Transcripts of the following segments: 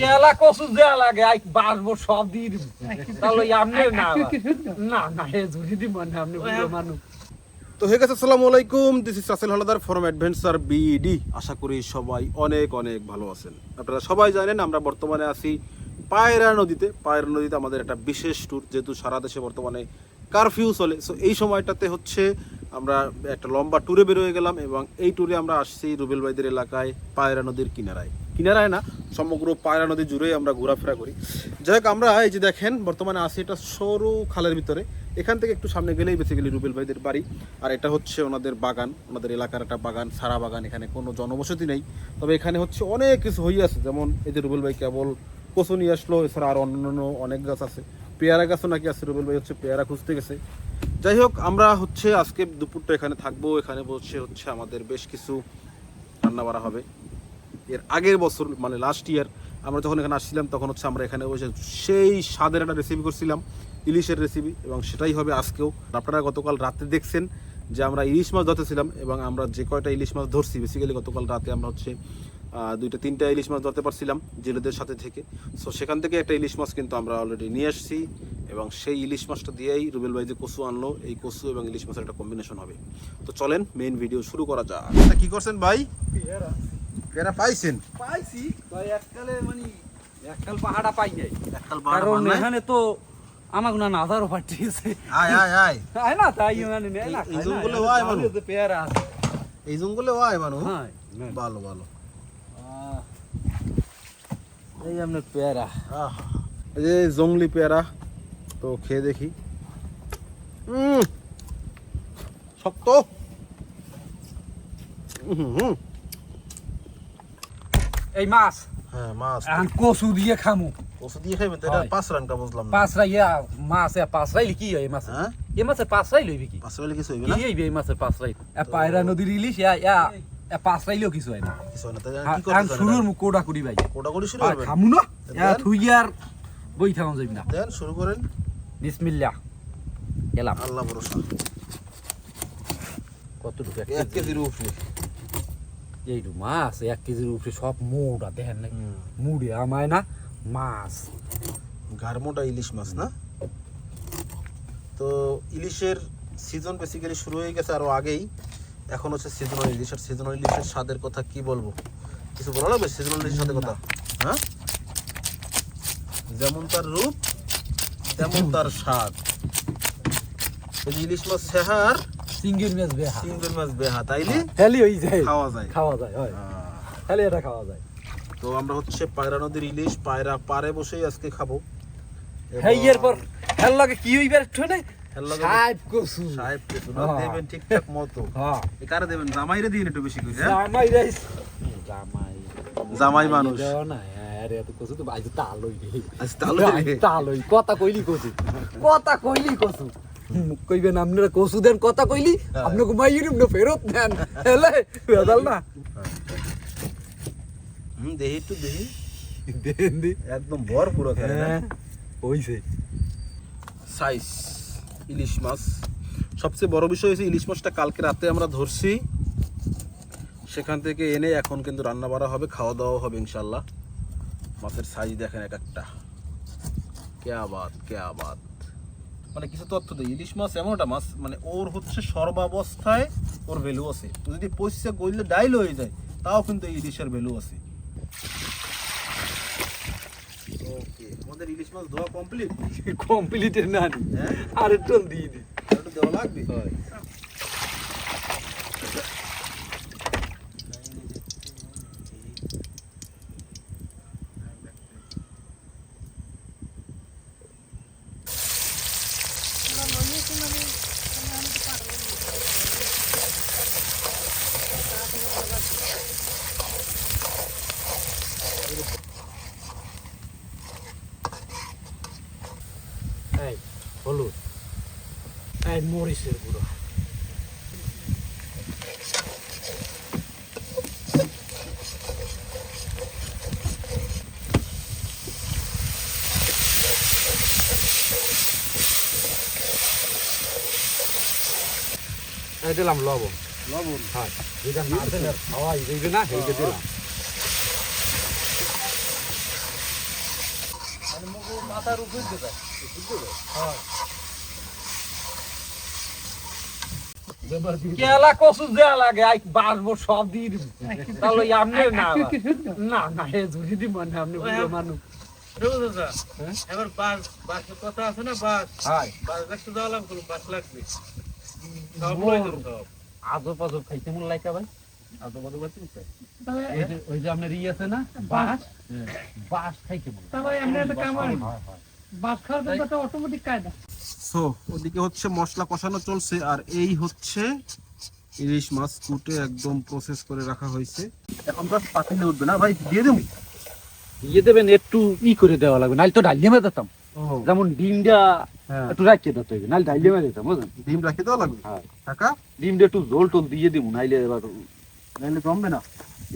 কেলা কসু লাগে, আই সব দিয়ে দিব তাহলে আমনে না না না হে দিব না আপনি মানুষ। তো হয়ে গেছে আলাইকুম। দিস ইজ রাসেল অ্যাডভেঞ্চার আশা করি সবাই অনেক অনেক ভালো আছেন। আপনারা সবাই জানেন, আমরা বর্তমানে আছি পায়রা নদীতে। পায়রা নদীতে আমাদের একটা বিশেষ ট্যুর যেহেতু সারা দেশে বর্তমানে কারফিউ চলে। সো এই সময়টাতে হচ্ছে আমরা একটা লম্বা ট্যুরে বেরোয় গেলাম এবং এই ট্যুরে আমরা আসছি রুবেল ভাইদের এলাকায় পায়রা নদীর কিনারায়। কিনারায় না, সমগ্র পায়রা নদী জুড়েই আমরা ঘোরাফেরা করি। যাই হোক, আমরা এই যে দেখেন, বর্তমানে আছি এটা সরু খালের ভিতরে। এখান থেকে একটু সামনে গেলেই বেসিক্যালি রুবেল ভাইদের বাড়ি। আর এটা হচ্ছে ওনাদের বাগান, ওনাদের এলাকার একটা বাগান, সারা বাগান, এখানে কোনো জনবসতি নেই। তবে এখানে হচ্ছে অনেক কিছু হয়ে আছে, যেমন এই যে রুবেল ভাই কেবল কচু নিয়ে আসলো, এছাড়া আর অন্যান্য অনেক গাছ আছে। পেয়ারা গাছও নাকি আছে, রুবেল ভাই হচ্ছে পেয়ারা খুঁজতে গেছে। যাই হোক, আমরা হচ্ছে আজকে দুপুরটা এখানে থাকব। এখানে বসে হচ্ছে আমাদের বেশ কিছু রান্না বাড়া হবে। এর আগের বছর মানে লাস্ট ইয়ার আমরা যখন এখানে আসছিলাম, তখন হচ্ছে আমরা এখানে বসে সেই স্বাদের একটা রেসিপি করছিলাম, ইলিশের রেসিপি এবং সেটাই হবে আজকেও। আপনারা গতকাল রাতে দেখছেন যে আমরা ইলিশ মাছ ধরতেছিলাম, এবং আমরা যে কয়টা ইলিশ মাছ ধরছি বেসিক্যালি গতকাল রাতে আমরা হচ্ছে দুইটা, তিনটা ইলিশ মাছ ধরতে পারছিলাম জেলেদের সাথে থেকে। সো সেখান থেকে একটা ইলিশ মাছ কিন্তু আমরা অলরেডি নিয়ে আসছি, এবং সেই ইলিশ মাছটা দিয়েই রুবেল ভাই যে কচু আনলো, এই কচু এবং ইলিশ মাছের একটা কম্বিনেশন হবে। তো চলেন মেইন ভিডিও শুরু করা যাক। কি করছেন ভাই? পেয়ারা পাইছেন পাইছি তো এককালে মানে এককাল পাহাড়া পাই নাই এককাল কারণ এখানে তো আমাকে না নাজারও পাঠিয়েছে আয় আয় আয় তাই না তাই মানে নেয় না এই খায় না। জঙ্গলে এরা হয় জানে মানুষ। যে পেয়ারা আছে এই জঙ্গলে আয় মানুষ হ্যাঁ নেন। ভালো ভালো আহ, এই আপনার পেয়ারা আহা। এই যে জঙ্গলি পেয়ারা তো খেয়ে দেখি উম, শক্ত উম, হুম। এই মাছ। হ্যাঁ মাছ এখন কচু দিয়ে খামু। ওষুধ দিয়ে খাইবেন তো এটা পাঁচ রানটা বুঝলাম না। পাঁচরা মাছ এ পাঁচরাই কি এই মাছ? হ্যাঁ? এই মাছের পাঁচরাই লইবি কি? পাঁচ রাইলে কিছু হইবে না? হইবে এই মাছের পাঁচরাই? এ পায়রা নদীর ইলিশ ইয়া ইয়া এ পাঁচরাইলেও কিছু হয় না। কিছু হয় না কি করতে শুরুর মুখ কোডা কুড়ি ভাই? কোটা করে শুরু আর খামু না? ইয়া থুই আর বই থাকুন যাবি না। দেন শুরু করেন। বিসমিল্লাহ। গেলাম। আল্লাহ ভরসা। কতটুকু এক এক কেজির উপরে। এইটু মাছ এক কেজির উপরে সব মোটা দেখেন না মুড়ে আমায় না মাছ। গারমোটা ইলিশ মাছ না? তো ইলিশের সিজন বেসিক্যালি শুরু হয়ে গেছে আরও আগেই। এখন হচ্ছে সিজনাল ইলিশ আর সিজনাল ইলিশের স্বাদের কথা কি বলব? কিছু বলা লাগবে? সিজনাল ইলিশের সাথে কথা? হ্যাঁ? যেমন তার রূপ তেমন তার স্বাদ। ইলিশ মাছ সেহার সিঙ্গির মাছ বেহা। সিঙ্গেল মাছ বেহা তাইলে? হেলি হয়ে যায় খাওয়া যায়। খাওয়া যায় হয়। হেলি এটা খাওয়া যায়। তো আমরা হচ্ছে পায়রা নদীর ইলিশ পায়রা পারে বসেই আজকে খাব। হ্যাঁ এরপর হেল লাগে কি হইবে একটু না সাহেব কসু। সাহেব কিছু না হ্যাঁ। দেবেন ঠিকঠাক মতো। হ্যাঁ। এ কারে দেবেন? জামাইরে দিন একটু বেশি করে হ্যাঁ? জামাই রাইস জামাই। জামাই মানুষ। দেও না আরে এত কসু তো আজ তালই রে। আজ তাহলে তালই। কথা কইলি কসু। কথা কইলি কসু। মুখ কইবেন আপনারা কসু দেন কথা কইলি আপনাকে মাইরি না ফেরত দেন। হেলে বেদাল না। হুম দেহি একটু দেহি। দেন দি একদম ভর পুরো হ্যাঁ হইছে। সাইজ ইলিশ মাছ। সবচেয়ে বড় বিষয় হয়েছে ইলিশ মাছটা কালকে রাতে আমরা ধরছি। সেখান থেকে এনে এখন কিন্তু রান্না বাড়া হবে খাওয়া দাওয়া হবে ইনশাল্লাহ। মাছের সাইজ দেখেন এক একটা। কে আবাদ কে আবাদ। মানে কিছু তথ্য দেয় ইলিশ মাছ এমন একটা মাছ মানে ওর হচ্ছে সর্বাবস্থায় ওর ভ্যালু আছে। ও যদি পয়সা গইলে ডাইল হয়ে যায় তাও কিন্তু এই ইলিশের ভ্যালু আছে। ওকে আমাদের ইলিশ মাছ ধোয়া কমপ্লিট কমপ্লিটের না নি। হ্যাঁ? আর একটু দিয়ে দিই। একটু দেওয়া লাগবে? এই হলুদ। এই মরিচের গুঁড়ো। দিলাম লবণ। লবণ? হ্যাঁ এটা না দিলে খাওয়াই যাইবে না এইটা দিলাম। মাথার উপর দেবে কেলা কসু দেয়া লাগে আই বাসবো সব দিয়ে দিব তাহলে আমনে না না না হে জুড়ি দিব না আপনি মানুষ। হ্যাঁ? এবার বাস বাসের কথা আছে না বাস বাস দেখতে যাওয়া লাগবে বাস লাগবে। সব মোর। লইলাম সব। আজব আজব খাইতে মন লাইকা ভাই। আজব আজব আছে? এই যে ওই যে আপনার ই আছে না? বাস বাস খাইতে মন তারপরে এমনি একটা কাম হয়। হয়, হয়। বাস খাওয়ার জন্য অটোমেটিক কায়দা। সো ওদিকে হচ্ছে মশলা কষানো চলছে আর এই হচ্ছে ইলিশ মাছ কুটে একদম প্রসেস করে রাখা হয়েছে। এখন তো পাতিলে উঠবে না ভাই দিয়ে দেবো। দেবেন একটু ই করে দেওয়া লাগবে নাহলে তো ডালিয়ে মেয়ে দিতাম। যেমন ডিমটা হ্যাঁ। একটু রাখিয়ে দিতে হবে নাহলে ডালিয়ে মেয়ে দিতাম বুঝলেন? ডিম রাখি দেওয়া লাগবে? হ্যাঁ। টাকা? ডিমটা একটু জোল টোল দিয়ে দিব নাইলে এবার নাইলে জমবে না।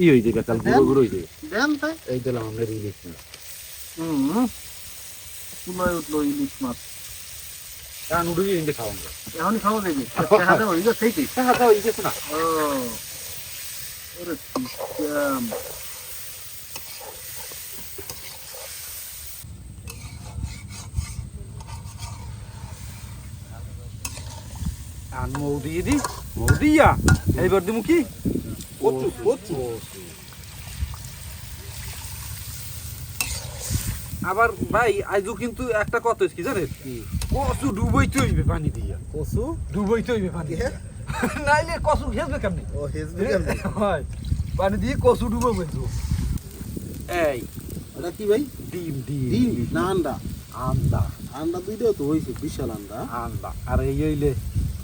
ই হয়ে যাবে কাল গুঁড়ো গুঁড়ো হয়ে যাবে দেন তাই। এই দিলাম আমরা ইলিশ হুম চুলায় উঠল ইলিশ মাছ। কারণ উঠে ইন্ডে খাওয়া যায় এখনই খাওয়া দেবে দেখা দেবো এই যে সেইটি হ্যাঁ খাওয়া হয়ে গেছে না। ও ওরে সিস্টেম আর মৌ দিয়ে দি মৌ এইবার দিমু কি? কচু কচু আবার ভাই আইজু কিন্তু একটা কথা কি জানেন? কচু ডুবইতে হইবে পানি দিয়া। কচু? ডুবইতে হইবে পানি দিয়া। নাইলে কচু খেলবে কেমনি? ও হেজবে কেমনে? হয় পানি দিয়ে কচু ডুবো বলছো এই এটা কি ভাই? ডিম ডিম। ডিম না আন্ডা? আন্দা আন্ডা দুইটাও তো হয়েছে বিশাল আন্ডা। আন্দা আর এই হইলে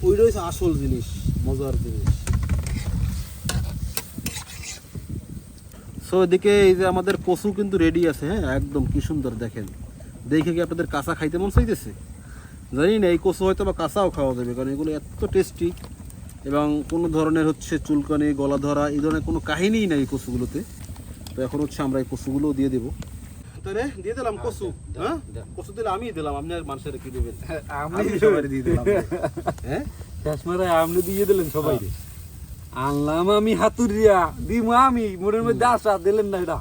হচ্ছে আসল জিনিস মজার জিনিস। সো এদিকে এই যে আমাদের কচু কিন্তু রেডি আছে হ্যাঁ? একদম কি সুন্দর দেখেন। দেখে কি আপনাদের কাঁচা খাইতে মন চাইতেছে? জানি না এই কচু হয়তো বা কাঁচাও খাওয়া যাবে কারণ এগুলো এত টেস্টি এবং কোনো ধরনের হচ্ছে চুলকানি গলা ধরা এই ধরনের কোনো কাহিনীই নাই এই কচুগুলোতে। তো এখন হচ্ছে আমরা এই কচুগুলো দিয়ে দেবো। দিয়ে দিলাম কচু হ্যাঁ? কচু দিলে আমি দিলাম আপনি আর মানুষের কি দেবেন? আমি আমি সবাই দিয়ে দিলাম। হ্যাঁ? আপনি দিয়ে দিলেন সবাই আনলাম আমি হাতুরিয়া দিম আমি মোড়ের মধ্যে আসা দিলেন না এটা।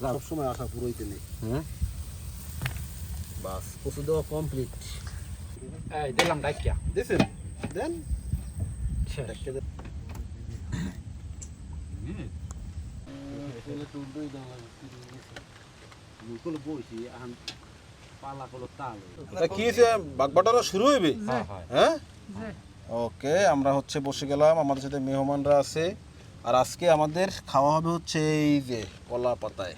সবসময় আশা পুরোইতে নেই। হ্যাঁ? বাস কচু দেওয়া কমপ্লিট এই দিলাম ডাকিয়া দিয়েছেন দেন। কি হয়েছে বাগবাটারা শুরু হইবে? হ্যাঁ। ওকে আমরা হচ্ছে বসে গেলাম আমাদের সাথে মেহমানরা আছে। আর আজকে আমাদের খাওয়া হবে হচ্ছে এই যে কলা পাতায়।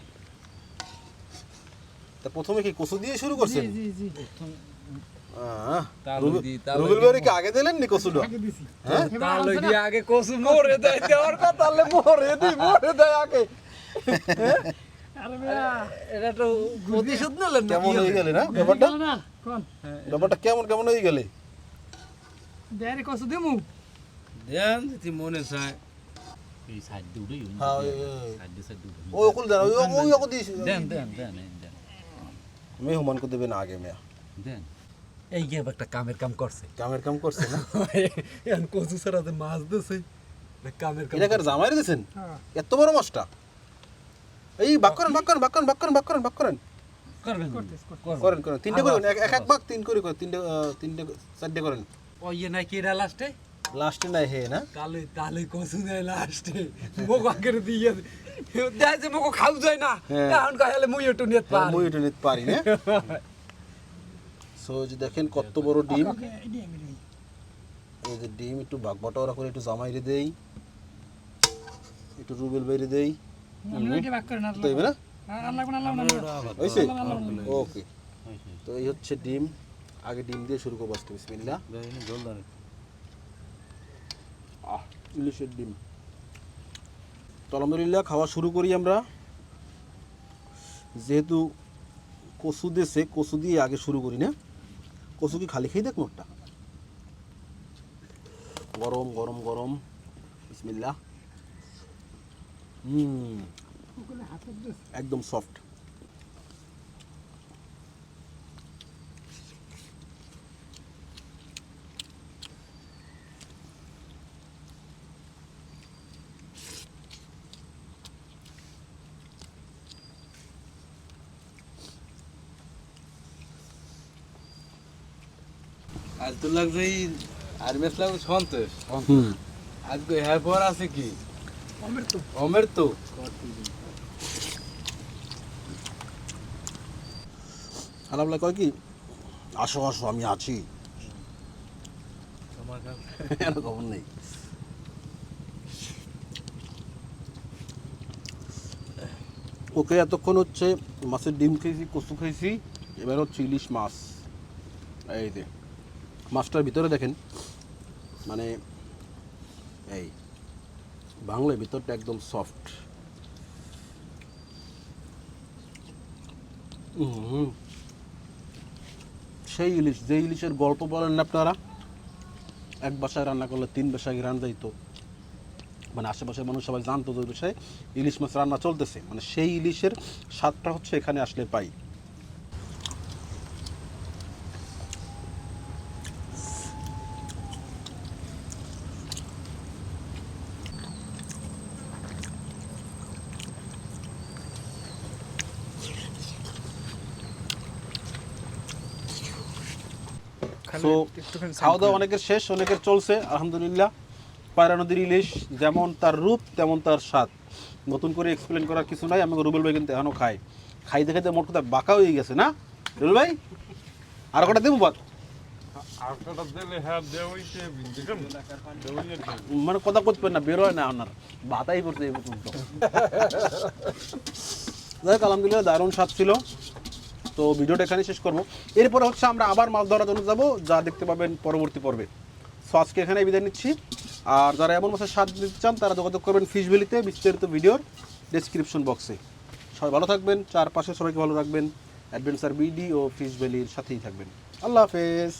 তা প্রথমে কি কচু দিয়ে শুরু করছেন? রুবেল-। ভাই কি আগে দিলেন নি কচুটা হ্যাঁ? তাহলে আগে মোরে দেয় দেওয়ার কথা তাহলে মোরে দি মোরে দেয় আগে। এটা তো প্রতিশোধ নিলেন কেমন হয়ে গেলে না ব্যাপারটা? ব্যাপারটা কেমন কেমন হয়ে গেলে? দেয়ারে কষ্ট দিমু দেন যদি মনে চায়। এই সাইড দিয়ে উঠেই হ্যাঁ সাইড দিয়ে সাইড দিয়ে ওই ওকুল দেন ওই ওই ওকুল দিস দেন দেন দেন দেন। মেহমান কো দেবেন আগে মেয়া। দেন। এই যে একটা কামের কাম করছে। কামের কাম করছে না? এখন কচু যে মাছ দিছে। কামের কাম এটা কার জামাই দিয়েছেন হ্যাঁ। এত বড় মাছটা? এই বাক করেন বাক করেন বাক করেন বাক করেন বাক করেন বাক তিনটে করেন এক এক এক ভাগ তিন করে করেন তিনটে তিনটে চারটে করেন। ইয়ে নাই লাস্টে লাস্টে নাই হে না? তালে তালে কসু লাস্টে মোক আগের দিয়ে দেয় যে মোক খাও যায় না। হ্যাঁ। কাহলে মুই একটু নিয়ে পার। মুই নিতে পারি না? সো যে দেখেন কত বড় ডিম। এই যে ডিম একটু ভাগ বটোয়ারা করে একটু জামাইরে দেই। একটু রুবেল বাইরে দেই। না ওকে। তো এই হচ্ছে ডিম। আগে ডিম দিয়ে শুরু করব আজকে আহ ইলিশের ডিম। তো আলহামদুলিল্লাহ খাওয়া শুরু করি আমরা। যেহেতু কচু দেশে কচু দিয়ে আগে শুরু করি না। কচু কি খালি খেয়ে দেখ মোটটা গরম গরম গরম। বিসমিল্লাহ। হুম একদম সফট আজ তো লাগছে এই আর মেস লাগছে সন্তোষ আজকে হ্যাঁ পর আছে কি? অমৃত। অমের তো আলাপলা কয় কি? আসো আসো আমি আছি। খবর নেই। ওকে এতক্ষণ হচ্ছে মাছের ডিম খেয়েছি কচু খেয়েছি এবার হচ্ছে ইলিশ মাছ। এই যে। মাছটার ভিতরে দেখেন মানে এই বাংলায় ভিতরটা একদম সফট সেই ইলিশ, যে ইলিশের গল্প বলেন না আপনারা, এক বাসায় রান্না করলে তিন বাসায় রান্না যাইতো। মানে আশেপাশের মানুষ সবাই জানতো যে বিষয়ে ইলিশ মাছ রান্না চলতেছে। মানে সেই ইলিশের স্বাদটা হচ্ছে এখানে আসলে পাই। সো খাওয়া দাওয়া অনেকের শেষ অনেকের চলছে আলহামদুলিল্লাহ। পায়রা নদীর ইলিশ যেমন তার রূপ তেমন তার স্বাদ। নতুন করে এক্সপ্লেন করার কিছু নাই আমাকে রুবেল ভাই কিন্তু এখনও খাই দেখে তো মোট কথা বাঁকা হয়ে গেছে না? রুবেল ভাই আর কটা দেবো বাদ? হ্যাঁ মানে কথা করতে না বের হয় না আপনার। বাতাই করতে যাই হোক, আলহামদুলিল্লাহ দারুণ স্বাদ ছিল। তো ভিডিওটা এখানে শেষ করব। এরপরে হচ্ছে আমরা আবার মাছ ধরার জন্য যাব, যা দেখতে পাবেন পরবর্তী পর্বে। সো আজকে এখানে বিদায় নিচ্ছি। আর যারা এমন মাছের স্বাদ নিতে চান, তারা যোগাযোগ করবেন ফিশ ভ্যালিতে বিস্তারিত ভিডিওর ডেসক্রিপশন বক্সে সবাই ভালো থাকবেন, চারপাশে সবাইকে ভালো রাখবেন। অ্যাডভেঞ্চার বিডি ও ফিশ ভ্যালির সাথেই থাকবেন। আল্লাহ হাফেজ।